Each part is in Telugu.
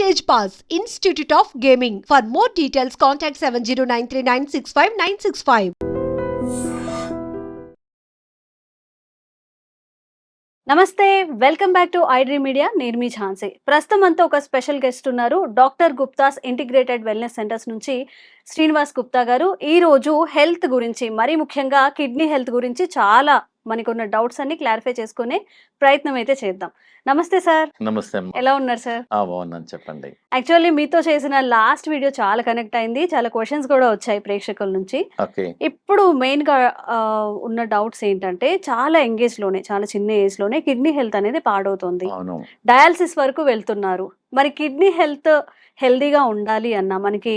జజ్ pass institute of gaming for more details contact seven zero nine three nine six five nine six five నమస్తే welcome back to iDream media నేను ఝాన్సీ. ప్రస్తుతం అంతా ఒక స్పెషల్ గెస్ట్ ఉన్నారు doctor Gupta's integrated wellness centres నుంచి శ్రీనివాస్ గుప్తా గారు. ఈరోజు హెల్త్ గురించి మరీ ముఖ్యంగా కిడ్నీ హెల్త్ గురించి చాలా మనకున్న డౌట్స్ అన్ని క్లారిఫై చేసుకునే ప్రయత్నం అయితే చేద్దాం. నమస్తే సార్. నమస్తే ఎలా ఉన్నారు సార్? బాగున్నాను చెప్పండి. యాక్చువల్లీ మీతో చేసిన లాస్ట్ వీడియో చాలా కనెక్ట్ అయింది. చాలా క్వశ్చన్స్ కూడా వచ్చాయి ప్రేక్షకుల నుంచి. ఇప్పుడు మెయిన్గా ఉన్న డౌట్స్ ఏంటంటే చాలా ఎంగేజ్లోనే చాలా చిన్న ఏజ్లోనే కిడ్నీ హెల్త్ అనేది పాడవుతుంది. డయాలసిస్ వరకు వెళ్తున్నారు. మరి కిడ్నీ హెల్త్ హెల్దీగా ఉండాలి అన్న మనకి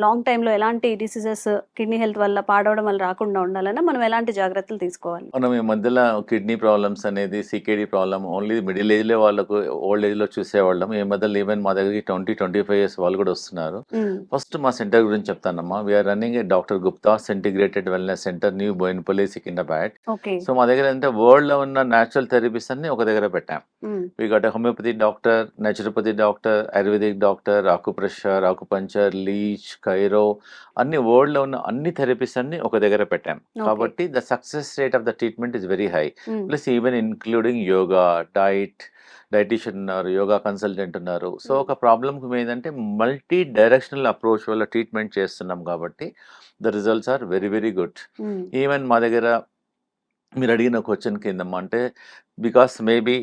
లాంగ్ టైంలో ఎలాంటి డిసీజెస్ కిడ్నీ హెల్త్ వల్ల పాడవడం వల్ల రాకుండా ఉండాలన్నా మనం ఎలాంటి జాగ్రత్తలు తీసుకోవాలి? మనం ఈ మధ్యలో కిడ్నీ ప్రాబ్లమ్స్ అనేది సికేడి ప్రాబ్లమ్ ఓన్లీ మిడిల్ ఏజ్లో వాళ్ళకు ఓల్డ్ ఏజ్లో చూసేవాళ్ళం. ఈ మధ్యలో ఈవెన్ మా దగ్గరికి ట్వంటీ ట్వంటీ ఫైవ్ ఇయర్స్ వాళ్ళు కూడా వస్తున్నారు. ఫస్ట్ మా సెంటర్ గురించి చెప్తానమ్మా we're running a doctor Gupta's integrated wellness centre new Boinpally Secunderabad okay so మా దగ్గర అంటే వరల్డ్లో ఉన్న న్యాచురల్ థెరపీస్ అన్ని ఒక దగ్గర పెట్టాం. We got homeopathy doctor naturopathy doctor ayurvedic doctor acupressure acupuncture leech chiro అన్ని వరల్డ్లో ఉన్న అన్ని థెరపీస్ అన్ని ఒక దగ్గర పెట్టాం. కాబట్టి the success rate of the treatment is very high. Plus even including yoga diet dietitian ఉన్నారు యోగా కన్సల్టెంట్ ఉన్నారు సో Hmm. ఒక ప్రాబ్లమ్కి ఏంటంటే మల్టీ డైరెక్షనల్ అప్రోచ్ వల్ల ట్రీట్మెంట్ చేస్తున్నాం కాబట్టి the results are very very good. Even మా దగ్గర మీరు అడిగిన క్వశ్చన్ కిందమ్మా అంటే because maybe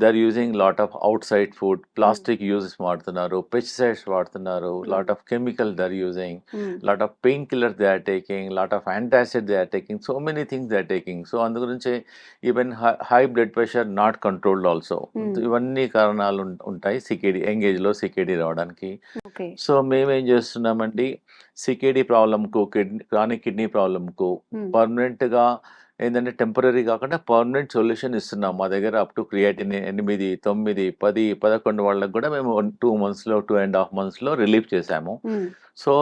they are using lot of outside food plastic uses వాడుతున్నారు పెస్టిసైడ్స్ వాడుతున్నారు. Lot of chemical they are using. Lot of pain killer they are taking lot of antacid they are taking so many things they are taking so అందు గురించి even high blood pressure not controlled also. ఇవన్నీ కారణాలు ఉంటాయి. సికేడి యంగ్ ఏజ్లో సికేడి రావడానికి. సో మేమేం చేస్తున్నామండి? సికేడి ప్రాబ్లంకు కిడ్నీ క్రానిక్ కిడ్నీ ప్రాబ్లంకు. పర్మనెంట్గా ఏంటంటే టెంపరీ కాకుండా పర్మనెంట్ సొల్యూషన్ ఇస్తున్నాం మా దగ్గర అప్ టు క్రియేటిన్ ఎనిమిది తొమ్మిది పది పదకొండు వాళ్ళకి కూడా మేము టూ మంత్స్లో టూ అండ్ హాఫ్ మంత్స్లో రిలీఫ్ చేశాము. సో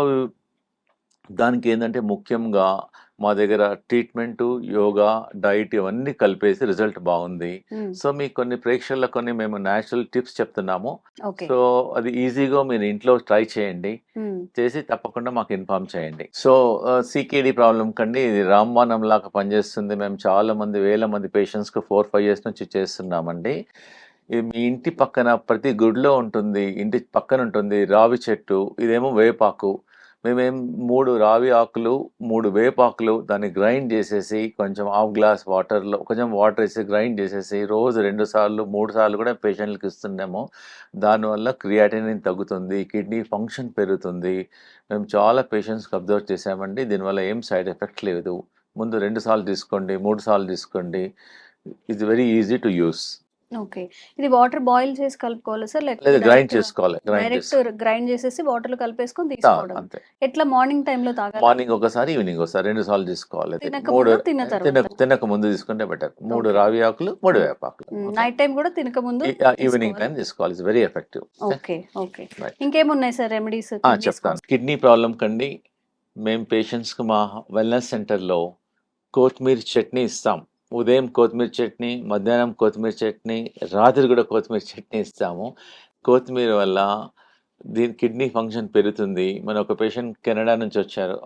దానికి ఏంటంటే ముఖ్యంగా మా దగ్గర ట్రీట్మెంట్ యోగా డైట్ ఇవన్నీ కలిపేసి రిజల్ట్ బాగుంది. సో మీకు కొన్ని ప్రేక్షకులకు కొన్ని మేము న్యాచురల్ టిప్స్ చెప్తున్నాము. సో అది ఈజీగా మీరు ఇంట్లో ట్రై చేయండి. చేసి తప్పకుండా మాకు ఇన్ఫామ్ చేయండి. సో సికేడి ప్రాబ్లం కండి. ఇది రామ్బాణం లాగా పనిచేస్తుంది. మేము చాలా మంది వేల మంది పేషెంట్స్కి ఫోర్ ఫైవ్ ఇయర్స్ నుంచి చేస్తున్నామండి. మీ ఇంటి పక్కన ప్రతి గుడిలో ఉంటుంది. ఇంటి పక్కన ఉంటుంది రావి చెట్టు. ఇదేమో వేపాకు. మేమేం మూడు రావి ఆకులు మూడు వేపాకులు దాన్ని గ్రైండ్ చేసేసి కొంచెం హాఫ్ గ్లాస్ వాటర్లో కొంచెం వాటర్ వేసి గ్రైండ్ చేసేసి రోజు రెండు సార్లు మూడు సార్లు కూడా పేషెంట్లకు ఇస్తున్నాము దానివల్ల క్రియాటినిన్ తగ్గుతుంది కిడ్నీ ఫంక్షన్ పెరుగుతుంది. మేము చాలా పేషెంట్స్కి అబ్జర్వ్ చేసామండి. దీనివల్ల ఏం సైడ్ ఎఫెక్ట్ లేదు. ముందు రెండు సార్లు తీసుకోండి మూడు సార్లు తీసుకోండి. It's very easy to use. Okay. ఇది వాటర్ బాయిల్ చేసి కలుపుకోవాలి సార్? లేదా గ్రైండ్ చేసుకోవాలి గ్రైండ్ డైరెక్ట్ గ్రైండ్ చేసేసి వాటర్లో కలిపేసుకొని తీసుకోవడం. ఎట్లా మార్నింగ్ టైంలో తాగాలి? మార్నింగ్ ఒకసారి ఈవినింగ్ ఒకసారి రెండు సార్లు తీసుకోవాలి. మూడు. తినక ముందు తీసుకుంటే బెటర్. మూడు. రావి ఆకులు మూడు వేపాకులు నైట్ టైం కూడా తినక ముందు ఈవినింగ్ టైం తీసుకోవాలి. It's very effective okay okay. ఇంకేమున్నాయి సార్ రెమెడీస్? చెప్తాను. కిడ్నీ ప్రాబ్లం కండి. మేము పేషెంట్స్కి మా వెల్నెస్ సెంటర్లో కొత్తిమీర చట్నీ ఇస్తాం. ఉదయం కొత్తిమీర చట్నీ మధ్యాహ్నం కొత్తిమీర చట్నీ రాత్రి కూడా కొత్తిమీర చట్నీ ఇస్తాము. కొత్తిమీర వల్ల దీని కిడ్నీ ఫంక్షన్ పెరుగుతుంది. మన ఒక పేషెంట్ కెనడా నుంచి వచ్చారు.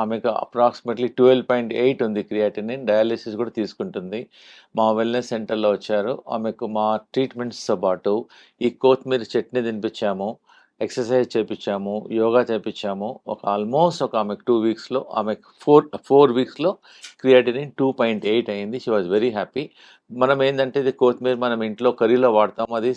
ఆమెకు అప్రాక్సిమేట్లీ ట్వెల్వ్ పాయింట్ ఎయిట్ ఉంది క్రియాటినిన్. డయాలిసిస్ కూడా తీసుకుంటుంది. మా వెల్నెస్ సెంటర్లో వచ్చారు. ఆమెకు మా ట్రీట్మెంట్స్తో పాటు ఈ కొత్తిమీర చట్నీ తినిపించాము. ఎక్సర్సైజ్ చేపించాము యోగా చేపించాము. ఒక ఆల్మోస్ట్ ఒక ఆమెకు టూ వీక్స్లో ఆమెకు ఫోర్ ఫోర్ వీక్స్లో క్రియాటినిన్ టూ పాయింట్ ఎయిట్ అయింది. షీ వాజ్ వెరీ హ్యాపీ మనం ఏంటంటే ఇది కొత్తిమీర మనం ఇంట్లో కర్రీలో వాడతాం. అది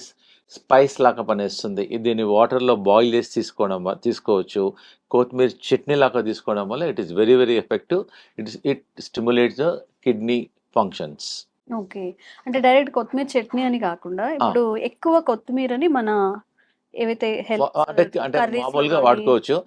స్పైస్ లాగా పనిస్తుంది ఇది దీన్ని వాటర్లో బాయిల్ చేసి తీసుకోవడం తీసుకోవచ్చు. కొత్తిమీర చట్నీ లాగా తీసుకోవడం వల్ల it is very very effective it it stimulates the kidney functions okay అంటే డైరెక్ట్ కొత్తిమీర చట్నీ అని కాకుండా ఇప్పుడు ఎక్కువ కొత్తిమీరని మన ఏవైతే అంటే మామూలుగా వాడుకోవచ్చు.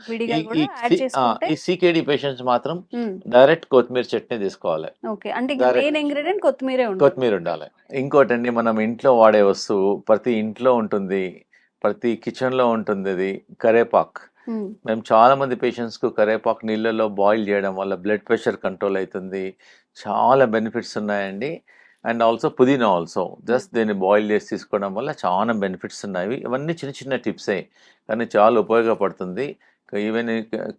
ఈ- సికేడి పేషెంట్స్ మాత్రం. డైరెక్ట్ కొత్తిమీర చట్నీ తీసుకోవాలి. ఓకే. అంటే Direct. మెయిన్ ఇంగ్రీడియంట్ కొత్తిమీరే కొత్తిమీర ఉండాలి. ఇంకోటండి మనం ఇంట్లో వాడే వస్తువు ప్రతి ఇంట్లో ఉంటుంది. ప్రతి కిచెన్లో ఉంటుంది అది కరేపాక్. మ్మ్. చాలా మంది పేషెంట్స్కు కరేపాకు నీళ్ళలో బాయిల్ చేయడం వల్ల బ్లడ్ ప్రెషర్ కంట్రోల్ అవుతుంది. చాలా బెనిఫిట్స్ ఉన్నాయండి. And also pudina also. Just దీన్ని బాయిల్ చేసి తీసుకోవడం వల్ల చాలా బెనిఫిట్స్ ఉన్నాయి. ఇవన్నీ చిన్న చిన్న టిప్సే. కానీ చాలా ఉపయోగపడుతుంది. ఈవెన్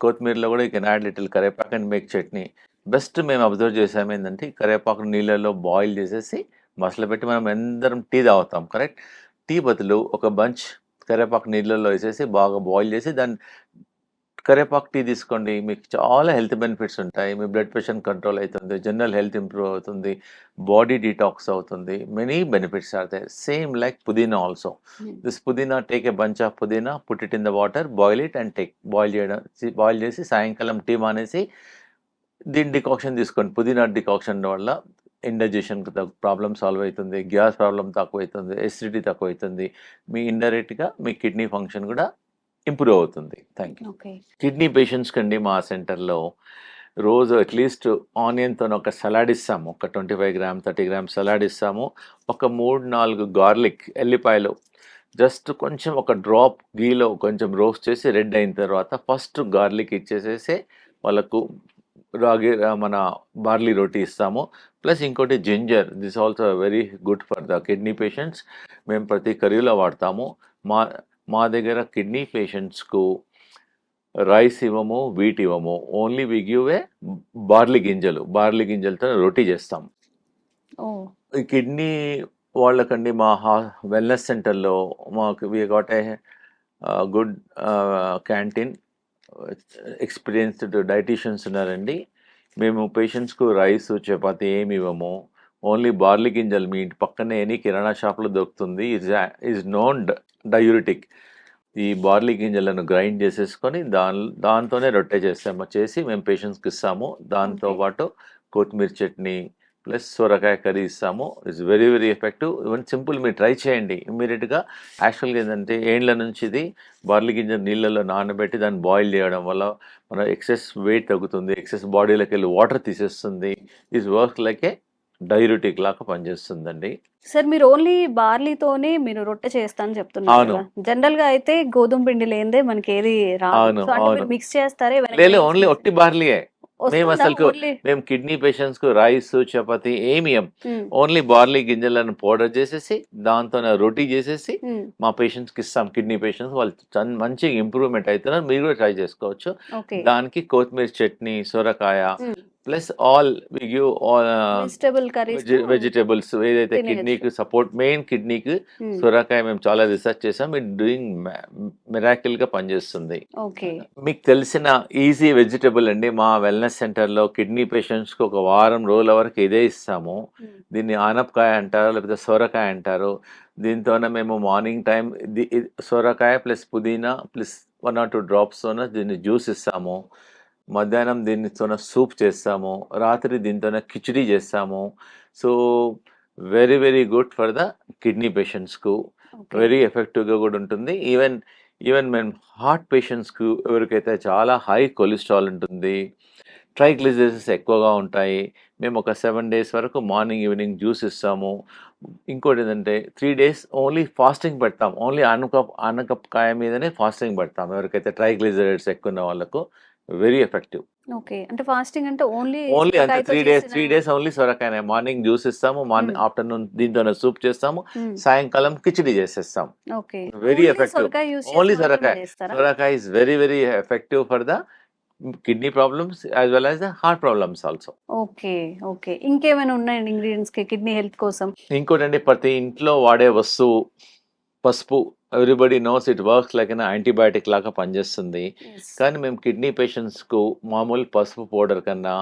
కొత్తిమీరలో కూడా ఈ can add little karepak and make chutney. Best మేము అబ్జర్వ్ చేసాము ఏంటంటే కరేపాకు నీళ్ళలో బాయిల్ చేసేసి మసలు పెట్టి మనం అందరం టీ తాగుతాం కరెక్ట్? టీ బదులు ఒక బంచ్ కరేపాకు నీళ్ళల్లో వేసేసి బాగా బాయిల్ చేసి దాన్ని కరేపాకు టీ తీసుకోండి. మీకు చాలా హెల్త్ బెనిఫిట్స్ ఉంటాయి. మీ బ్లడ్ ప్రెషర్ కంట్రోల్ అవుతుంది. జనరల్ హెల్త్ ఇంప్రూవ్ అవుతుంది. బాడీ డీటాక్స్ అవుతుంది. Many benefits are they same like pudina also. This pudina take a bunch of pudina put it in the water boil it and take. Boil చేయడం బాయిల్ చేసి సాయంకాలం టీ మానేసి దీని డికాక్షన్ తీసుకోండి. పుదీనా డికాక్షన్ వల్ల ఇండైజెషన్ ప్రాబ్లమ్ సాల్వ్ అవుతుంది. గ్యాస్ ప్రాబ్లం తక్కువ అవుతుంది. ఎసిడిటీ తక్కువ అవుతుంది. మీ ఇండైరెక్ట్గా మీ కిడ్నీ ఫంక్షన్ కూడా ఇంప్రూవ్ అవుతుంది. Thank you. Okay. Kidney patients కండి మా సెంటర్లో రోజు అట్లీస్ట్ ఆనియన్తో ఒక సలాడ్ ఇస్తాము. ఒక twenty five gram thirty gram salad ఇస్తాము. ఒక మూడు నాలుగు గార్లిక్ ఎల్లిపాయలు జస్ట్ కొంచెం ఒక డ్రాప్ గీలో కొంచెం రోస్ట్ చేసి రెడ్ అయిన తర్వాత ఫస్ట్ గార్లిక్ ఇచ్చేసేసి వాళ్ళకు రాగి మన బార్లీ రోటీ ఇస్తాము. ప్లస్ ఇంకోటి ginger. This also very good for the kidney patients. మేము ప్రతి కర్రీలో వాడతాము. మా మా దగ్గర కిడ్నీ పేషెంట్స్కు రైస్ ఇవ్వము వీట్ ఇవ్వము. Only we give a barley గింజలు. బార్లీ గింజలతో రొటీ చేస్తాం. కిడ్నీ వాళ్ళకండి మా హా వెల్నెస్ సెంటర్లో మాకు we got a good canteen experienced dietitians ఉన్నారండి. మేము పేషెంట్స్కు రైస్ చపాతి ఏమి ఇవ్వము. ఓన్లీ బార్లీ గింజలు మీ ఇంటి పక్కనే ఎనీ కిరాణా షాప్లో దొరుకుతుంది. Is is known diuretic. ఈ బార్లీ గింజలను గ్రైండ్ చేసేసుకొని దాని దాంతోనే రొట్టె చేస్తాము చేసి మేము పేషెంట్స్కి ఇస్తాము. దాంతో Okay. పాటు కొత్తిమీర చట్నీ ప్లస్ సొరకాయ కర్రీ ఇస్తాము. It's very very effective. Even simple మీరు ట్రై చేయండి. ఇమ్మీడియట్గా యాక్చువల్గా ఏంటంటే ఏండ్ల నుంచి ఇది బార్లీ గింజ నీళ్ళలో నానబెట్టి దాన్ని బాయిల్ చేయడం వల్ల మన ఎక్సెస్ వెయిట్ తగ్గుతుంది. ఎక్సెస్ బాడీలోకి వెళ్ళి వాటర్ తీసేస్తుంది. Is work like a diuretic లాగా పనిచేస్తుందండి. సార్ మీరు ఓన్లీ బార్లీతోనే మీరు రొట్టె చేస్తానని చెప్తున్నారు జనరల్గా అయితే గోధుమ పిండి లేనిదే మనకి ఏది రాదు మిక్స్ చేస్తారే లేదు ఓన్లీ ఒట్టి బార్లీయే. మేము ఓన్లీ? మేము కిడ్నీ పేషెంట్స్కు రైస్ చపాతి ఏమి ఓన్లీ బార్లీ గింజలను పౌడర్ చేసేసి దాంతో రొటీ చేసేసి మా పేషెంట్స్కి ఇస్తాం. కిడ్నీ పేషెంట్స్ వాళ్ళు మంచిగా ఇంప్రూవ్మెంట్ అవుతున్నారు మీరు కూడా ట్రై చేసుకోవచ్చు. దానికి కొత్తిమీర చట్నీ సొరకాయ plus all we give all vegetable vegetables ఏదైతే. కిడ్నీకి సపోర్ట్ మెయిన్ కిడ్నీకి సొరకాయ మేము చాలా రీసెర్చ్ చేసాం. ఇట్ డూయింగ్ మిరాకిల్గా పనిచేస్తుంది. ఓకే మీకు తెలిసిన ఈజీ వెజిటబుల్ అండి. మా వెల్నెస్ సెంటర్లో కిడ్నీ పేషెంట్స్కి ఒక వారం రోజుల వరకు ఇదే ఇస్తాము. దీన్ని ఆనపకాయ అంటారు లేకపోతే సొరకాయ అంటారు దీంతోనే మేము మార్నింగ్ టైం ఇది ఇది సొరకాయ ప్లస్ పుదీనా ప్లస్ వన్ ఆర్ టూ డ్రాప్స్తోనే దీన్ని జ్యూస్ ఇస్తాము. మధ్యాహ్నం దీనితోనే సూప్ చేస్తాము రాత్రి దీంతోనే కిచిడి చేస్తాము. So very very good for the kidney పేషెంట్స్కు very ఎఫెక్టివ్గా కూడా ఉంటుంది. ఈవెన్ ఈవెన్ మేము హార్ట్ పేషెంట్స్కు ఎవరికైతే చాలా హై కొలెస్ట్రాల్ ఉంటుంది ట్రైగ్లిజరైడ్స్ ఎక్కువగా ఉంటాయి మేము ఒక సెవెన్ డేస్ వరకు మార్నింగ్ ఈవినింగ్ జ్యూస్ ఇస్తాము. ఇంకోటి ఏంటంటే త్రీ డేస్ ఓన్లీ ఫాస్టింగ్ పెడతాం. ఓన్లీ ఆనకప్ ఆనకప్కాయ మీదనే ఫాస్టింగ్ పెడతాం. ఎవరికైతే ట్రైగ్లిజరైడ్స్ ఎక్కువ ఉన్న వాళ్ళకు. Very effective. ఓకే. అంటే ఫాస్టింగ్ అంటే ఓన్లీ ఓన్లీ అంతే. Three days three days only సొరకాయనే. Morning juice ఇస్తాము మార్నింగ్. ఆఫ్టర్నూన్ దీంతోనే సూప్ చేస్తాము సాయంకాలం కిచిడి చేసేస్తాం. ఓకే. Very effective. Only సొరకాయ. సొరకాయ. is very very effective for the kidney problems as well as the heart problems also. Okay. Okay. ఇంకేమైనా ఉన్నాయండి ఇంగ్రీడియంట్స్కి? కిడ్నీ హెల్త్ కోసం. ఇంకోటండి ప్రతి ఇంట్లో వాడే వస్తువు పసుపు everybody knows it works like antibiotic లాగా పనిచేస్తుంది. కానీ మేము కిడ్నీ పేషెంట్స్కు మామూలు పసుపు పౌడర్ కన్నా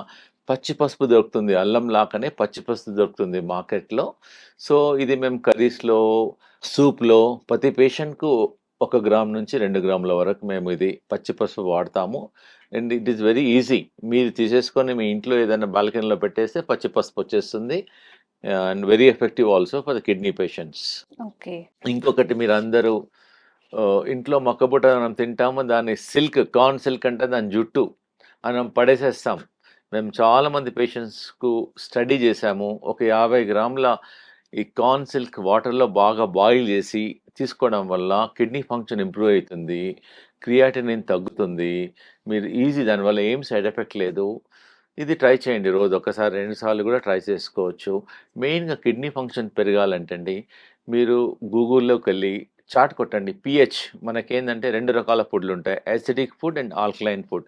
పచ్చి పసుపు దొరుకుతుంది. అల్లం లాగానే పచ్చి పసుపు దొరుకుతుంది మార్కెట్లో. సో ఇది మేము కర్రీస్లో సూప్లో ప్రతి పేషెంట్కు ఒక గ్రామ్ నుంచి రెండు గ్రాముల వరకు మేము ఇది పచ్చి పసుపు వాడతాము. And it is very easy మీరు తీసేసుకొని మీ ఇంట్లో ఏదైనా బాల్కనీలో పెట్టేస్తే పచ్చి పసుపు వచ్చేస్తుంది. And very effective also for the kidney patients okay ఇంకొకటి మీరు అందరూ ఇంట్లో మొక్కబుట్ట మనం తింటాము దాని సిల్క్ కార్న్ సిల్క్ అంటే దాని జుట్టు మనం పడేసేస్తాం. మేము చాలామంది పేషెంట్స్కు స్టడీ చేశాము. ఒక యాభై గ్రాముల ఈ కార్న్ సిల్క్ వాటర్లో బాగా బాయిల్ చేసి తీసుకోవడం వల్ల కిడ్నీ ఫంక్షన్ ఇంప్రూవ్ అవుతుంది క్రియాటినిన్ తగ్గుతుంది. మీరు ఈజీ దానివల్ల ఏం సైడ్ ఎఫెక్ట్ లేదు. ఇది ట్రై చేయండి. రోజు ఒకసారి రెండుసార్లు కూడా ట్రై చేసుకోవచ్చు. మెయిన్గా కిడ్నీ ఫంక్షన్ పెరగాలంటే అండి మీరు గూగుల్లోకి వెళ్ళి చాట్ కొట్టండి. పిహెచ్ మనకేందంటే రెండు రకాల ఫుడ్లు ఉంటాయి. Acidic food and alkaline food.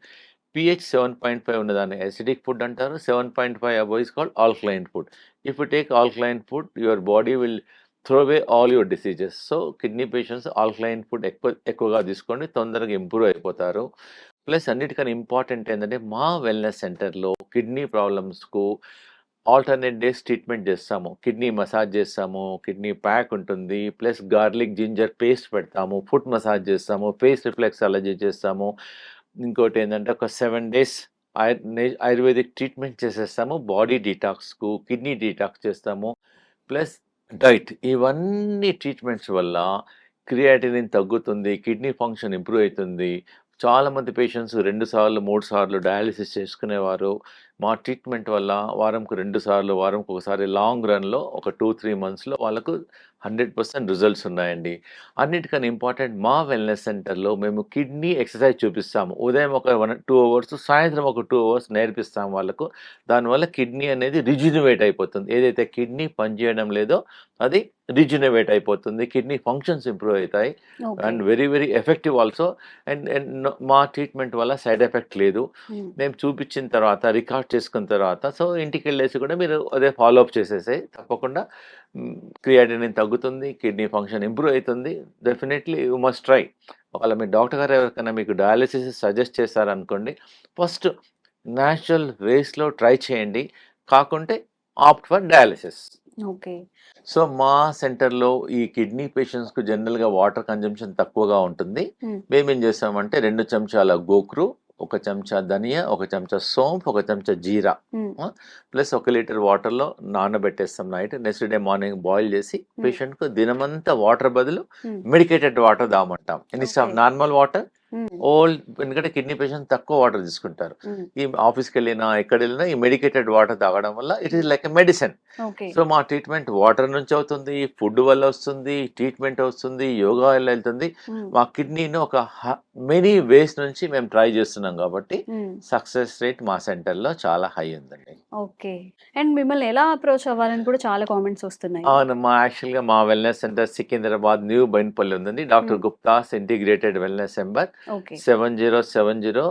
PH seven point five ఉన్నదాన్ని యాసిడిక్ ఫుడ్ అంటారు. Seven point five above is called alkaline food. If you take alkaline food your body will throw away all your diseases. So kidney patients alkaline food ఎక్కువ ఎక్కువగా తీసుకోండి. తొందరగా ఇంప్రూవ్ అయిపోతారు. ప్లస్ అన్నిటికన్నా ఇంపార్టెంట్ ఏంటంటే మా వెల్నెస్ సెంటర్లో కిడ్నీ ప్రాబ్లమ్స్కు ఆల్టర్నేట్ డేస్ ట్రీట్మెంట్ చేస్తాము. కిడ్నీ మసాజ్ చేస్తాము కిడ్నీ ప్యాక్ ఉంటుంది ప్లస్ గార్లిక్ జింజర్ పేస్ట్ పెడతాము ఫుట్ మసాజ్ చేస్తాము ఫేస్ రిఫ్లెక్స్ అలర్జీ చేస్తాము. ఇంకోటి ఏంటంటే ఒక సెవెన్ డేస్ ఆయుర్వేదిక్ ట్రీట్మెంట్ చేసేస్తాము. బాడీ డీటాక్స్కు కిడ్నీ డీటాక్స్ చేస్తాము. ప్లస్ డైట్ ఇవన్నీ ట్రీట్మెంట్స్ వల్ల క్రియాటినిన్ తగ్గుతుంది కిడ్నీ ఫంక్షన్ ఇంప్రూవ్ అవుతుంది. చాలామంది పేషెంట్స్ రెండు సార్లు మూడు సార్లు డయాలిసిస్ చేసుకునేవారు. మా ట్రీట్మెంట్ వల్ల వారంకు రెండు సార్లు వారంకి ఒకసారి లాంగ్ రన్లో ఒక టూ త్రీ మంత్స్లో వాళ్ళకు హండ్రెడ్ పర్సెంట్ రిజల్ట్స్ ఉన్నాయండి. అన్నిటికన్నా ఇంపార్టెంట్ మా వెల్నెస్ సెంటర్లో మేము కిడ్నీ ఎక్సర్సైజ్ చూపిస్తాము. ఉదయం ఒక వన్ టూ అవర్స్ సాయంత్రం ఒక టూ అవర్స్ నేర్పిస్తాం వాళ్ళకు. దానివల్ల కిడ్నీ అనేది రిజ్యునివేట్ అయిపోతుంది. ఏదైతే కిడ్నీ పనిచేయడం లేదో అది రిజ్యునివేట్ అయిపోతుంది. కిడ్నీ ఫంక్షన్స్ ఇంప్రూవ్ అవుతాయి. And very very effective also. And and మా ట్రీట్మెంట్ వల్ల సైడ్ ఎఫెక్ట్ లేదు. మేము చూపించిన తర్వాత రికార్డ్ చేసుకున్న తర్వాత సో ఇంటికి వెళ్ళేసి కూడా మీరు అదే ఫాలో అప్ చేసేసి తప్పకుండా క్రియాటినిన్ తగ్గుతుంది కిడ్నీ ఫంక్షన్ ఇంప్రూవ్ అవుతుంది. Definitely you must try. ఒకవేళ మీ డాక్టర్ గారు ఎవరికైనా మీకు డయాలిసిస్ సజెస్ట్ చేశారనుకోండి ఫస్ట్ న్యాచురల్ వేస్లో ట్రై చేయండి. కాకుంటే opt for dialysis. Okay. So మా సెంటర్లో ఈ కిడ్నీ పేషెంట్స్కు జనరల్గా వాటర్ కన్జంప్షన్ తక్కువగా ఉంటుంది. మేమేం చేస్తామంటే రెండు చెంచాల గోక్రు ఒక చెంచా ధనియా ఒక చెంచా సోంపు ఒక చెంచా జీరా. ప్లస్ ఒక లీటర్ వాటర్లో నానబెట్టేస్తాం night. Next day morning boil చేసి పేషెంట్కు దినమంతా వాటర్ బదులు మెడికేటెడ్ వాటర్ దామంటాం ఆఫ్ Okay. నార్మల్ వాటర్ ఓల్డ్ ఎందుకంటే కిడ్నీ పేషెంట్స్ తక్కువ వాటర్ తీసుకుంటారు. ఈ ఆఫీస్కి వెళ్ళినా ఎక్కడ వెళ్ళినా ఈ మెడికేటెడ్ వాటర్ తాగడం వల్ల it is like a medicine so మా ట్రీట్మెంట్ వాటర్ నుంచి అవుతుంది ఫుడ్ వల్ల వస్తుంది ట్రీట్మెంట్ వస్తుంది యోగా వల్ల వెళ్తుంది. మా కిడ్నీని ఒక మెనీ వేస్ నుంచి మేము ట్రై చేస్తున్నాం కాబట్టి సక్సెస్ రేట్ మా సెంటర్లో చాలా హై ఉందండి. ఓకే. అండ్ మిమ్మల్ని ఎలా అప్రోచ్ అవ్వాలని కూడా చాలా కామెంట్స్ వస్తున్నాయి. అవును మా యాక్చువల్గా మా wellness centre Secunderabad new Bowenpally ఉందండి. Doctor. Gupta's integrated wellness okay seven zero seven zero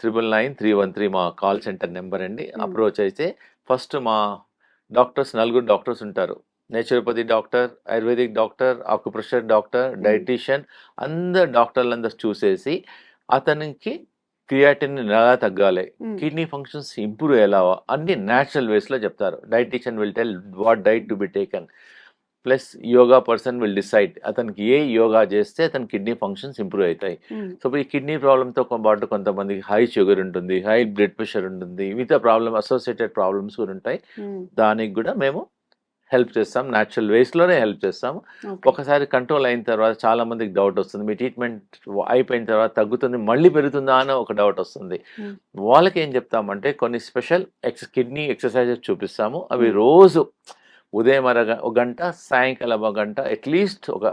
triple nine three one three మా కాల్ సెంటర్ నెంబర్ అండి. అప్రోచ్ అయితే ఫస్ట్ మా డాక్టర్స్ నలుగురు డాక్టర్స్ ఉంటారు. Naturopathy doctor ayurvedic doctor acupressure doctor dietitian అందరు డాక్టర్లందరూ చూసేసి అతనికి క్రియాటిన్ ఎలా తగ్గాలి. కిడ్నీ ఫంక్షన్స్ ఇంప్రూవ్ ఎలా అన్ని న్యాచురల్ వేస్లో చెప్తారు. Dietitian will tell what diet to be taken. Plus yoga person will decide. అతనికి ఏ యోగా చేస్తే అతని కిడ్నీ ఫంక్షన్స్ ఇంప్రూవ్ అవుతాయి. సో ఈ కిడ్నీ ప్రాబ్లంతో పాటు కొంతమందికి హై షుగర్ ఉంటుంది హై బ్లడ్ ప్రెషర్ ఉంటుంది మిగతా ప్రాబ్లమ్ అసోసియేటెడ్ ప్రాబ్లమ్స్ కూడా ఉంటాయి. దానికి కూడా మేము హెల్ప్ చేస్తాం. న్యాచురల్ వేస్లోనే హెల్ప్ చేస్తాము ఒకసారి కంట్రోల్ అయిన తర్వాత చాలా మందికి డౌట్ వస్తుంది. మీ ట్రీట్మెంట్ అయిపోయిన తర్వాత తగ్గుతుంది మళ్ళీ పెరుగుతుందా అని ఒక డౌట్ వస్తుంది. Hmm. వాళ్ళకి ఏం చెప్తామంటే కొన్ని స్పెషల్ ఎక్స్ కిడ్నీ ఎక్సర్సైజెస్ చూపిస్తాము. అవి Hmm. రోజు ఉదయం ఒక గంట సాయంకాలం ఒక గంట అట్లీస్ట్ ఒక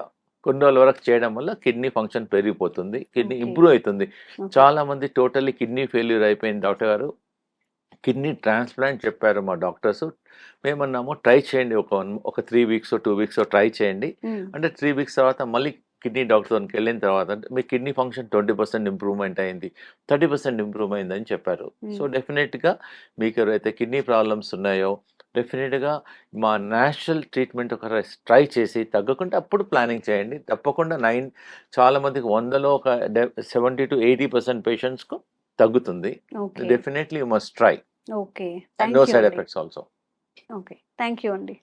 కొన్ని రోజుల వరకు చేయడం వల్ల కిడ్నీ ఫంక్షన్ పెరిగిపోతుంది కిడ్నీ. ఇంప్రూవ్ అవుతుంది. చాలా మంది టోటల్లీ కిడ్నీ ఫెయిల్యూర్ అయిపోయింది డాక్టర్ గారు. కిడ్నీ ట్రాన్స్ప్లాంట్ చెప్పారు మా డాక్టర్స్. మేమన్నాము ట్రై చేయండి ఒక ఒక three weeks two weeks try చేయండి. అంటే త్రీ వీక్స్ తర్వాత మళ్ళీ కిడ్నీ డాక్టర్కి వెళ్ళిన తర్వాత అంటే మీ kidney function twenty percent improvement అయింది థర్టీ పర్సెంట్ ఇంప్రూవ్ అయిందని చెప్పారు. సో డెఫినెట్గా మీకు ఎవరైతే కిడ్నీ ప్రాబ్లమ్స్ ఉన్నాయో డెఫినెట్గా మా న్యాచురల్ ట్రీట్మెంట్ ఒక ట్రై చేసి తగ్గకుండా అప్పుడు ప్లానింగ్ చేయండి. తప్పకుండా నైన్ చాలామందికి వందలో ఒక సెవెంటీ టు ఎయిటీ పర్సెంట్ పేషెంట్స్కు తగ్గుతుంది. Definitely you must try. Okay. No side effects also. Okay. Thank you అండి.